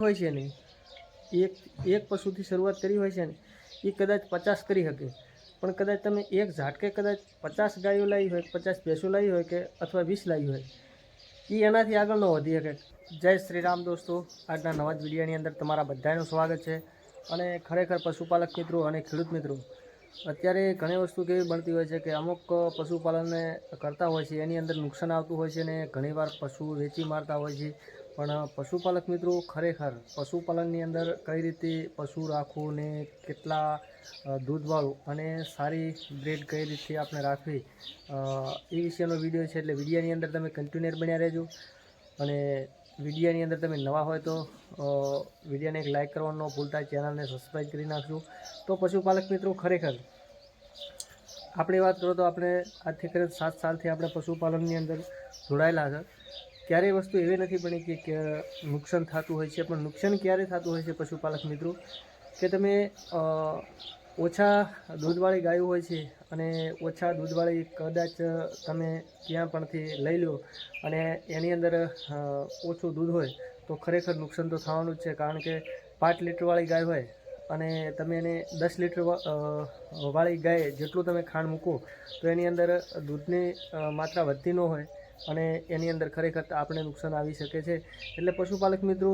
હોય છે ને, એક એક પશુથી શરૂઆત કરી હોય છે ને એ કદાચ પચાસ કરી શકે. પણ કદાચ તમે એક ઝાટકે કદાચ પચાસ ગાયો લાવી હોય, પચાસ ભેંસો લાવી હોય કે અથવા વીસ લાવી હોય એ એનાથી આગળ ન વધી શકે. જય શ્રી રામ દોસ્તો, આજના નવા જ વિડીયોની અંદર તમારા બધાનું સ્વાગત છે. અને ખરેખર પશુપાલક મિત્રો અને ખેડૂત મિત્રો, અત્યારે ઘણી વસ્તુ કેવી બનતી હોય છે કે અમુક પશુપાલનને કરતા હોય છે, એની અંદર નુકસાન આવતું હોય છે અને ઘણીવાર પશુ વેચી મારતા હોય છે પણ પશુપાલક મિત્રો ખરેખર પશુપાલનની અંદર કઈ રીતે પશુ રાખવું ને કેટલા દૂધવાળું અને સારી બ્રેડ કઈ રીતે આપણે રાખવી એ વિશેનો વીડિયો છે એટલે વિડીયાની અંદર તમે કન્ટિન્યુઅર બન્યા રહેજો. અને વિડીયાની અંદર તમે નવા હોય તો વિડીયાને એક લાઇક કરવાનો ભૂલતા, ચેનલને સબસ્ક્રાઈબ કરી નાખજો. તો પશુપાલક મિત્રો ખરેખર, આપણી વાત કરો તો આપણે આજથી કરીને સાત સાલથી આપણે પશુપાલનની અંદર જોડાયેલા છે ક્યારેય વસ્તુ એવી નથી બની કે નુકસાન થતું હોય છે, પણ નુકસાન ક્યારે થતું હોય છે પશુપાલક મિત્રો? કે તમે ઓછા દૂધવાળી ગાયો હોય છે અને ઓછા દૂધવાળી કદાચ તમે ત્યાં પણથી લઈ લો અને એની અંદર ઓછું દૂધ હોય, તો ખરેખર નુકસાન તો થવાનું જ છે. કારણ કે પાંચ લીટરવાળી ગાય હોય અને તમે એને દસ લીટર વાળી ગાય જેટલું તમે ખાંડ મૂકો, તો એની અંદર દૂધની માત્રા વધતી ન હોય. અને એની અંદર ખરેખર આપણે નુકસાન આવી શકે છે. એટલે પશુપાલક મિત્રો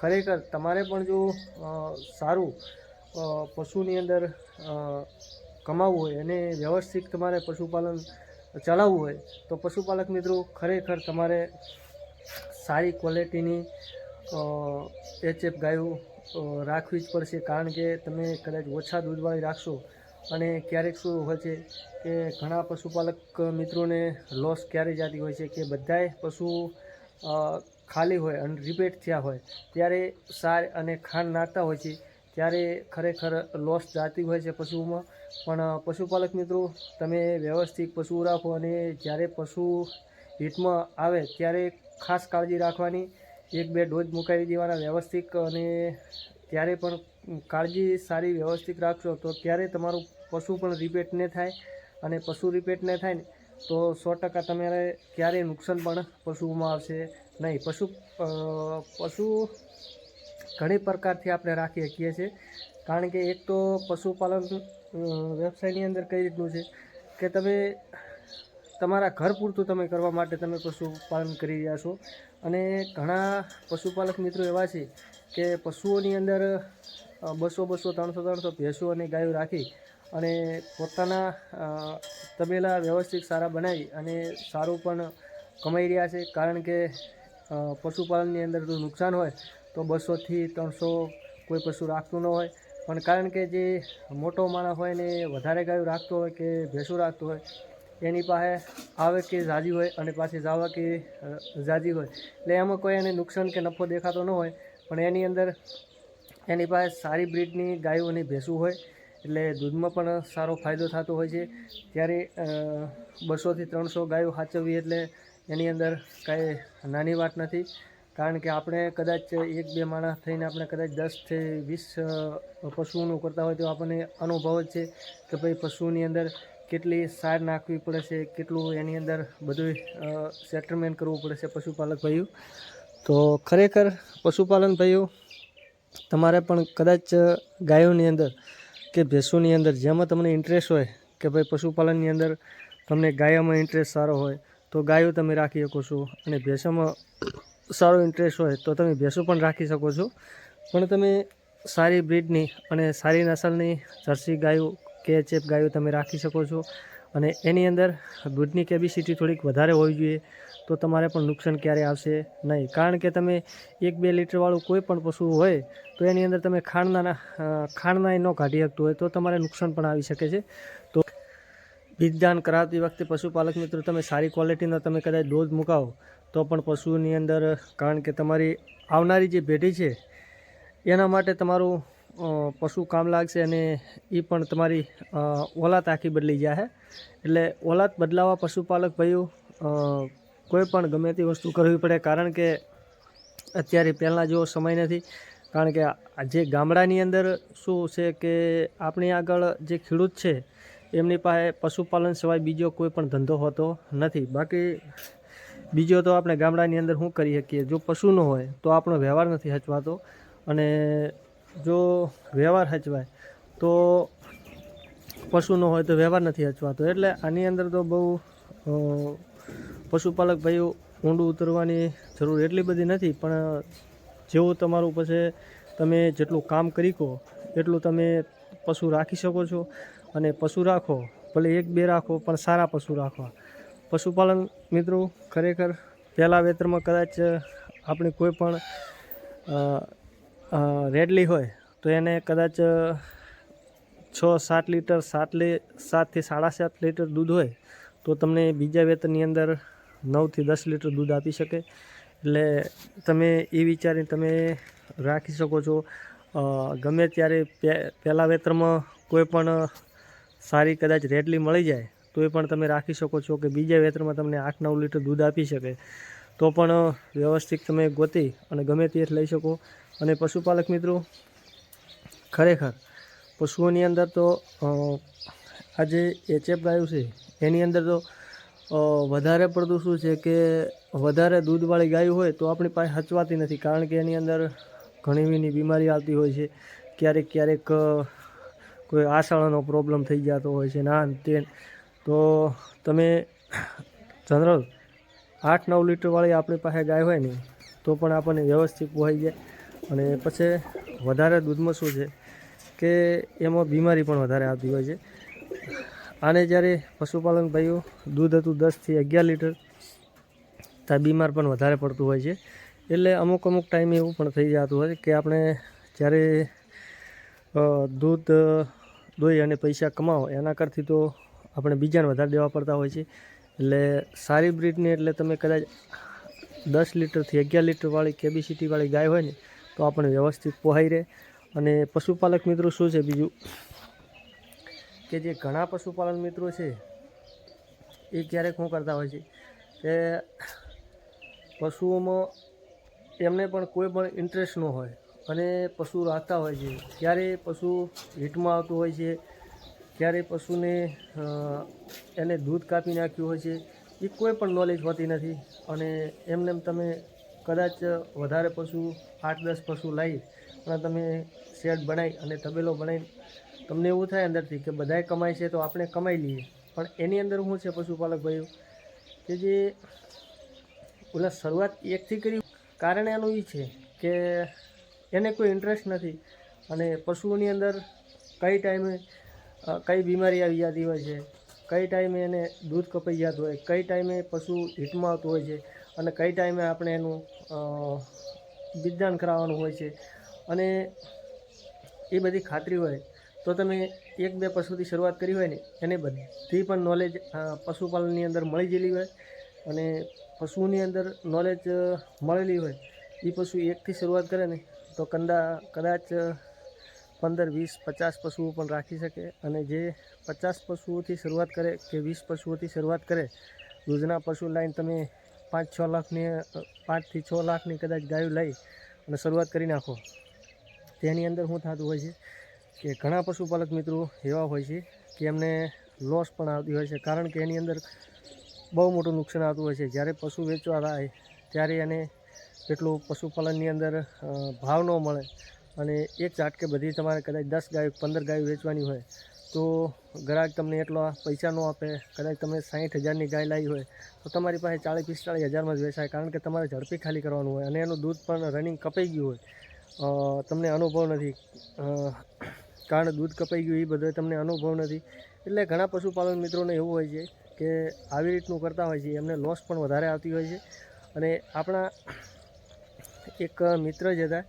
ખરેખર તમારે પણ જો સારું પશુની અંદર કમાવવું હોય અને વ્યવસ્થિત તમારે પશુપાલન ચલાવવું હોય, તો પશુપાલક મિત્રો ખરેખર તમારે સારી ક્વોલિટીની એચએફ ગાયો રાખવી જ પડશે. કારણ કે તમે કદાચ ઓછા દૂધવાળી રાખશો અને ક્યારેક શું હોય છે કે ઘણા પશુપાલક મિત્રોને લોસ ક્યારે જતી હોય છે કે બધાય પશુ ખાલી હોય અને રિપેટ થયા હોય, ત્યારે સાર અને ખાંડ નાખતા હોય છે, ત્યારે ખરેખર લોસ જાતી હોય છે પશુઓમાં. પણ પશુપાલક મિત્રો, તમે વ્યવસ્થિત પશુ રાખો અને જ્યારે પશુ હિટમાં આવે ત્યારે ખાસ કાળજી રાખવાની, એક બે ડોઝ મુકાવી દેવાના વ્યવસ્થિત અને ત્યારે પણ કાળજી સારી વ્યવસ્થિત રાખશો તો ત્યારે તમારું પશુ પણ રિપેટ ન થાય અને પશુ રિપેટ ન થાય ને, તો સો ટકા તમારે ક્યારેય નુકસાન પણ પશુઓમાં આવશે નહીં. પશુ પશુ ઘણી પ્રકારથી આપણે રાખી શકીએ છીએ. કારણ કે એક તો પશુપાલન વ્યવસાયની અંદર કઈ રીતનું છે કે તમે તમારા ઘર પૂરતું તમે કરવા માટે તમે પશુપાલન કરી રહ્યા છો. અને ઘણા પશુપાલક મિત્રો એવા છે કે પશુઓની અંદર બસો બસો, ત્રણસો ત્રણસો ભેંસો અને ગાયો રાખી અને પોતાના તબેલા વ્યવસ્થિત સારા બનાવી અને સારું પણ કમાઈ રહ્યા છે. કારણ કે પશુપાલનની અંદર જો નુકસાન હોય, તો બસોથી ત્રણસો કોઈ પશુ રાખતું ન હોય. પણ કારણ કે જે મોટો માણસ હોય ને વધારે ગાયું રાખતો હોય કે ભેંસો રાખતો હોય, એની પાસે આવે કે જાજી હોય અને પાછી જાવા કે જાજી હોય. એટલે એમાં કોઈ એને નુકસાન કે નફો દેખાતો ન હોય. પણ એની અંદર એની પાસે સારી બ્રીડની ગાયો અને ભેંસું હોય. એટલે દૂધમાં પણ સારો ફાયદો થતો હોય છે. ત્યારે બસોથી ત્રણસો ગાયો સાચવવી એટલે એની અંદર કાંઈ નાની વાત નથી. કારણ કે આપણે કદાચ એક બે માણસ થઈને આપણે કદાચ દસથી વીસ પશુઓનું કરતા હોય તો આપણને અનુભવ જ છે કે ભાઈ પશુની અંદર કેટલી સાર નાખવી પડે છે, કેટલું એની અંદર બધું સેટલમેન્ટ કરવું પડે છે પશુપાલક ભાઈઓ. તો ખરેખર પશુપાલન ભાઈઓ, તમારે પણ કદાચ ગાયોની અંદર કે ભેંસોની અંદર જેમાં તમને ઇન્ટરેસ્ટ હોય કે ભાઈ પશુપાલનની અંદર તમને ગાયોમાં ઇન્ટરેસ્ટ સારો હોય, તો ગાયો તમે રાખી શકો છો. અને ભેંસોમાં સારો ઇન્ટરેસ્ટ હોય તો તમે ભેંસો પણ રાખી શકો છો. પણ તમે સારી બ્રીડની અને સારી નસલની જર્સી ગાયો કે ચેપ ગાયો તમે રાખી શકો છો. અને એની અંદર દૂધની કેપેસિટી થોડીક વધારે હોવી જોઈએ તો તમારે પણ નુકસાન ક્યારે આવશે નહીં. કારણ કે તમે એક બે લીટરવાળું કોઈ પણ પશુ હોય તો એની અંદર તમે ખાંડના અ, ખાંડના ન કાઢી શકતું હોય તો તમારે નુકસાન પણ આવી શકે છે. તો બીજદાન કરાવતી વખતે પશુપાલક મિત્રો તમે સારી ક્વોલિટીનો તમે કદાચ દૂધ મુકાવો તો પણ પશુની અંદર કારણ કે તમારી આવનારી જે પેઢી છે એના માટે તમારું પશુ કામ લાગશે અને એ પણ તમારી ઓલાદ આખી બદલી જાય એટલે ઓલાત બદલાવા પશુપાલક ભાઈઓ કોઈ પણ ગમે તે વસ્તુ કરવી પડે, કારણ કે અત્યારે પહેલાં જેવો સમય નથી. કારણ કે જે ગામડાની અંદર શું છે કે આપણી આગળ જે ખેડૂત છે, એમની પાસે પશુપાલન સિવાય બીજો કોઈ પણ ધંધો હોતો નથી. બાકી બીજો તો આપણે ગામડાની અંદર શું કરી શકીએ? જો પશુ ન હોય, તો આપણો વ્યવહાર નથી હચવાતો. અને જો વ્યવહાર હચવાય, તો પશુનો હોય તો વ્યવહાર નથી હચવાતો. એટલે આની અંદર તો બહુ પશુપાલક ભાઈઓ ઊંડું ઉતરવાની જરૂર એટલી બધી નથી, પણ જેવું તમારું પછી તમે જેટલું કામ કરી કહો એટલું તમે પશુ રાખી શકો છો. અને પશુ રાખો, ભલે એક બે રાખો, પણ સારા પશુ રાખવા પશુપાલન મિત્રો, ખરેખર પહેલાં વેતરમાં કદાચ આપણે કોઈ પણ રેડલી હોય, તો એને કદાચ છ સાત લીટર સાત લે, સાતથી સાડા સાત લીટર દૂધ હોય, તો તમને બીજા વેતનની અંદર નવથી દસ લીટર દૂધ આપી શકે. એટલે તમે એ વિચારીને તમે રાખી શકો છો. ગમે ત્યારે પહેલાં વેતરમાં કોઈ પણ સારી કદાચ રેડલી મળી જાય, તો એ પણ તમે રાખી શકો છો કે બીજા વેતરમાં તમને આઠ નવ લીટર દૂધ આપી શકે. તો પણ વ્યવસ્થિત તમે ગોતી અને ગમે તે લઈ શકો. અને પશુપાલક મિત્રો, ખરેખર પશુઓની અંદર તો આ જે એચએફ ગાયું છે, એની અંદર તો વધારે પડતું શું છે કે વધારે દૂધવાળી ગાયું હોય તો આપણી પાસે હચવાતી નથી, કારણ કે એની અંદર ઘણી બીની બીમારી આવતી હોય છે, ક્યારેક ક્યારેક કોઈ આસાળાનો પ્રોબ્લેમ થઈ જતો હોય છે, ને, તે, તો તમે જનરલ આઠ નવ લીટરવાળી આપણી પાસે ગાય હોય ને, તો પણ આપણને વ્યવસ્થિત પોહાઈ જાય. અને પછી વધારે દૂધમાં શું છે કે એમાં બીમારી પણ વધારે આવતી હોય છે. આને જ્યારે પશુપાલન ભાઈઓ દૂધ હતું દસથી અગિયાર લીટર ત્યાં બીમાર પણ વધારે પડતું હોય છે. એટલે અમુક અમુક ટાઈમે એવું પણ થઈ જતું હોય કે આપણે જ્યારે દૂધ દોઈ અને પૈસા કમાવો, એના કરતી તો આપણે બીજાને વધારે દેવા પડતા હોય છે. એટલે સારી બ્રીડની એટલે તમે કદાચ દસ લીટરથી અગિયાર લીટરવાળી કેબિસિટીવાળી ગાય હોય ને તો આપણે વ્યવસ્થિત પોહાઈ રહે. અને પશુપાલક મિત્રો શું છે? બીજું કે જે ઘણા પશુપાલન મિત્રો છે, એ ક્યારેક શું કરતા હોય છે કે પશુઓમાં એમને પણ કોઈ પણ ઇન્ટરેસ્ટ ન હોય અને પશુ રાખતા હોય છે. ક્યારે પશુ હીટમાં આવતું હોય છે, ક્યારે પશુને એને દૂધ કાપી નાખ્યું હોય છે, એ કોઈ પણ નોલેજ હોતી નથી. અને એમને એમ તમે કદાચ વધારે પશુ, આઠ દસ પશુ લાવી અને તમે શેડ બનાવી અને તબેલો બનાવી તમને એવું થાય અંદરથી કે બધાએ કમાય છે તો આપણે કમાઈ લઈએ. પણ એની અંદર શું છે પશુપાલક ભાઈઓ? કે જે ઓલા શરૂઆત એકથી કરી કારણ એનું એ છે કે એને કોઈ ઇન્ટરેસ્ટ નથી અને પશુઓની અંદર કઈ ટાઈમે કઈ બીમારી આવી જતી હોય છે, કઈ ટાઈમે એને દૂધ કપાઈ જતું હોય, કઈ ટાઈમે પશુ હિટમાં આવતું હોય છે અને કઈ ટાઈમે આપણે એનું બીજદાન કરાવવાનું હોય છે. અને એ બધી ખાતરી હોય તો તમે એક બે પશુથી શરૂઆત કરી હોય ને, એને બધી પણ નોલેજ પશુપાલનની અંદર મળી ગયેલી હોય અને પશુની અંદર નોલેજ મળેલી હોય એ પશુ એકથી શરૂઆત કરે ને, તો કંદા, કદાચ પંદર, વીસ, પચાસ પશુઓ પણ રાખી શકે અને જે પચાસ પશુઓથી શરૂઆત કરે કે વીસ પશુઓથી શરૂઆત કરે, દૂધના પશુ લાઈન તમે પાંચ છ લાખની પાંચથી છ લાખની કદાચ ગાયો લઈ અને શરૂઆત કરી નાખો. તેની અંદર શું થતું હોય છે કે ઘણા પશુપાલક મિત્રો એવા હોય છે કે એમને લોસ પણ આવતી હોય છે, કારણ કે એની અંદર બહુ મોટું નુકસાન આવતું હોય છે. જ્યારે પશુ વેચવા થાય ત્યારે એને એટલું પશુપાલનની અંદર ભાવ ન મળે અને એક ઝાટકે બધી તમારે કદાચ દસ ગાયો, પંદર ગાયો વેચવાની હોય તો ગ્રાહક તમને એટલા પૈસા ન આપે, કદાચ તમે સાઠ હજારની ગાય લાવી હોય, તો તમારી પાસે ચાળીસ પિસ્તાળીસ હજારમાં જ વેચાય, કારણ કે તમારે ઝડપી ખાલી કરવાનું હોય અને એનું દૂધ પણ રનિંગ કપાઈ ગયું હોય. તમને અનુભવ નથી. કારણ દૂધ કપાઈ ગયું, એ બધો તમને અનુભવ નથી. એટલે ઘણા પશુપાલન મિત્રોને એવું હોય છે કે આવી રીતનું કરતા હોય છે, એમને લોસ પણ વધારે આવતી હોય છે. અને આપણા એક મિત્ર જ હતા,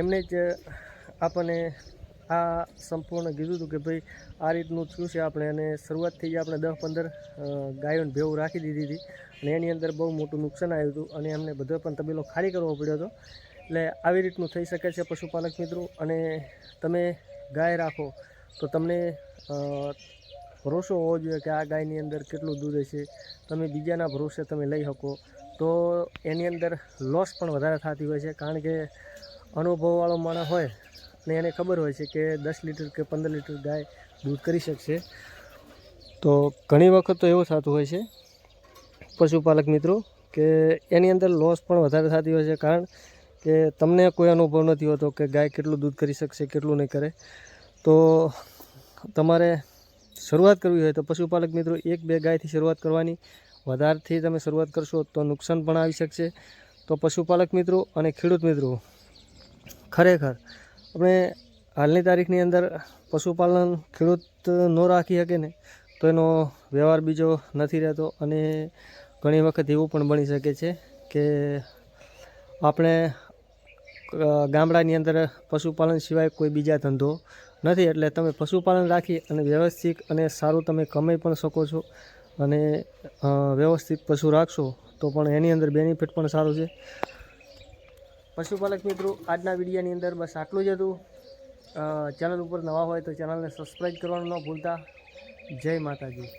એમને જ આપણને આ સંપૂર્ણ કીધું હતું કે ભાઈ, આ રીતનું થયું છે. આપણે અને શરૂઆતથી જ આપણે દસ પંદર ગાયોને ભેવું રાખી દીધી હતી અને એની અંદર બહુ મોટું નુકસાન આવ્યું હતું અને એમને બધો પણ તબેલો ખાલી કરવો પડ્યો હતો. એટલે આવી રીતનું થઈ શકે છે પશુપાલક મિત્રો. અને તમે ગાય રાખો તો તમને ભરોસો હોવો જોઈએ કે આ ગાયની અંદર કેટલું દૂધ છે તમે બીજાના ભરોસે તમે લઈ શકો. તો એની અંદર લોસ પણ વધારે થતી હોય છે. કારણ કે અનુભવવાળો માણસ હોય અને એને ખબર હોય છે કે દસ લીટર કે પંદર લીટર ગાય દૂધ કરી શકશે. તો ઘણી વખત તો એવું થતું હોય છે, પશુપાલક મિત્રો, કે એની અંદર લોસ પણ વધારે થતી હોય છે, કારણ કે તમને કોઈ અનુભવ નથી હોતો કે ગાય કેટલું દૂધ કરી શકશે, કેટલું નહીં કરે. તો તમારે શરૂઆત કરવી હોય તો પશુપાલક મિત્રો, એક બે ગાયથી શરૂઆત કરવાની. વધારથી તમે શરૂઆત કરશો તો નુકસાન પણ આવી શકશે. તો પશુપાલક મિત્રો અને ખેડૂત મિત્રો, ખરેખર આપણે હાલની તારીખની અંદર પશુપાલન ખેડૂત ન રાખી શકે ને, તો એનો વ્યવહાર બીજો નથી રહેતો અને ઘણી વખત એવું પણ બની શકે છે કે આપણે ગામડાની અંદર પશુપાલન સિવાય કોઈ બીજા ધંધો નથી. એટલે તમે પશુપાલન રાખી અને વ્યવસ્થિત અને સારું તમે કમાઈ પણ શકો છો અને વ્યવસ્થિત પશુ રાખશો તો પણ એની અંદર બેનિફિટ પણ સારું છે. પશુપાલક મિત્રો, આજના વિડીયોની અંદર બસ આટલું જ હતું. ચેનલ ઉપર નવા હોય તો ચેનલને સબસ્ક્રાઈબ કરવાનું ન ભૂલતા. જય માતાજી.